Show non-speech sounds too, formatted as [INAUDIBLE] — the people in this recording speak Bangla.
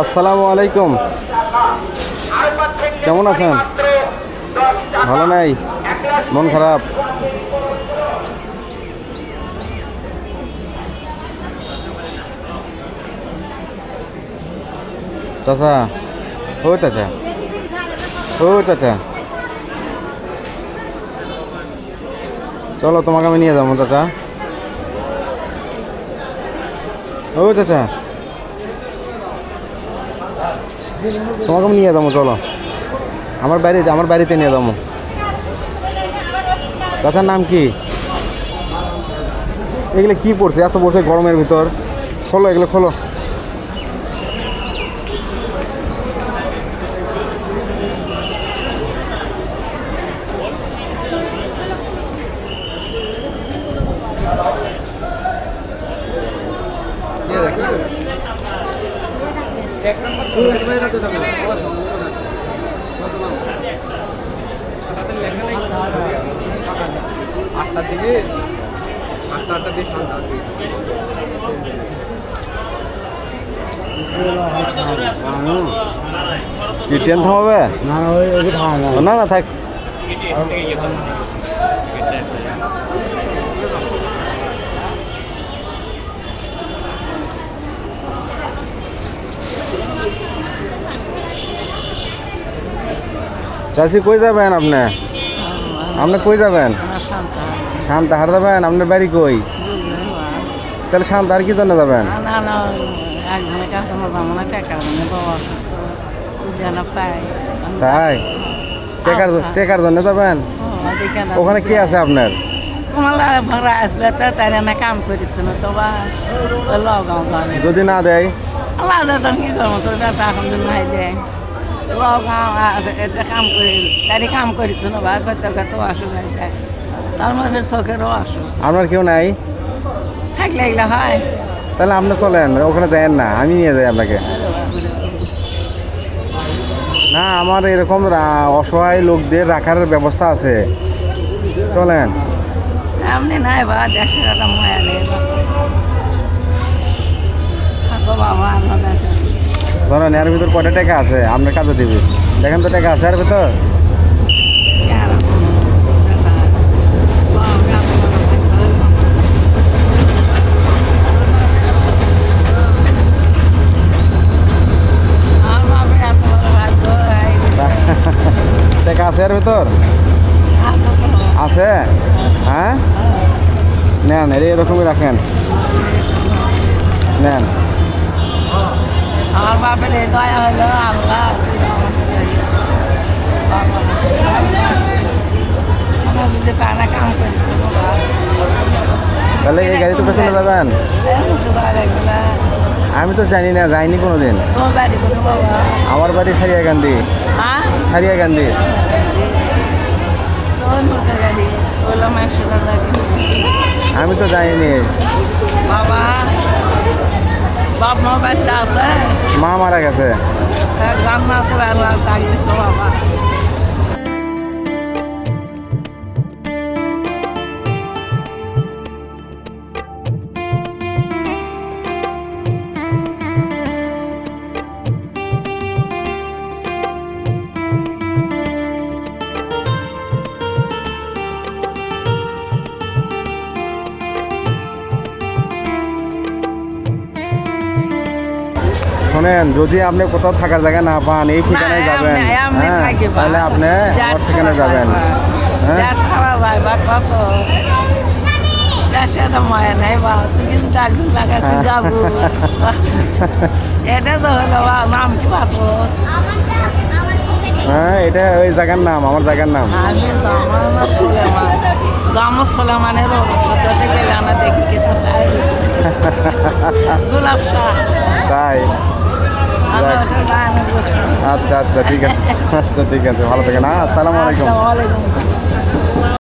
আসসালামু আলাইকুম। কেমন আছেন? ভালো নাই? মন খারাপ? চাচা, ও চাচা ও চাচা। চলো তোমাকে আমি নিয়ে যাব, চাচা। ও চাচা। তোমাকে আমি নিয়ে যাব, চলো। আমার বাড়িতে আমার বাড়িতে নিয়ে যাব। চাচার নাম কি? এগুলো কি পড়ছে? এত বসে গরমের ভিতর। খোলো, এগুলো খোলো। আটটার দিকে সাতটা আটটার দিকে কি ট্রেন থামাবে? না না ওই ওই খাওয়া না না না থাক চাষি কই যাবেন আপনি? আপনি কই যাবেন? শান্তাহার যাবেন? আপনার বাড়ি কই? তাহলে শান্তাহার কি জন্য যাবেন? তাই? টেকার আচ্ছা। টেকার জন্য যাবেন? ওখানে কি আছে আপনার? যদি না দেয়? আল্লাহ কি করব? তোর এখন নাই দে লগাও এটা কাম করি কাম করেছে না করতে অসুবিধা যায় তার মধ্যে চোখেরও অসুখ আপনার কেউ নাই? থাকলে এগুলো হয় তাহলে আপনি চলেন ওখানে যায়েন না আমি নিয়ে যাই আপনাকে। না আমার এরকম অসহায় লোকদের রাখার ব্যবস্থা আছে। চলেন। এমনি নাই বা দেশের বাবা কাছে ধরেন এর ভিতর কটা টাকা আছে? আপনার কাজে দিবি। দেখেন তো টাকা আছে এর ভিতর? [LAUGHS] টাকা আছে এর ভিতর? আছে? হ্যাঁ? নেন এর এরকমই রাখেন। নেন। বাপের দয়া হলো আল্লাহ। তাহলে এই গাড়িতে পেছনে যাবেন আমি তো জানি না, যাইনি কোনো দিন তোমার বাড়ি কোথায় বাবা? আমার বাড়ি সারিয়া গান্ধী সারিয়া গাড়ি। আমি তো জানিনি বাবা বাপ মা বাচ্চা আছে। মা মারা গেছে। জান্নাতে আল্লাহ তাকিয়েছ বাবা। শোনেন যদি আপনি কোথাও থাকার জায়গা না পান এই ঠিকানায় যাবেন। হ্যাঁ। তাহলে আপনি আমার ঠিকানায় যাবেন। হ্যাঁ। এটা তো নাম কি পাবো এটা ওই জায়গার নাম আমার জায়গার নাম। জামা সোলেমানের দেখি কিছু [LAUGHS] তাই? আচ্ছা আচ্ছা ঠিক আছে। আচ্ছা ঠিক আছে ভালো থাকেন। হ্যাঁ আসসালামু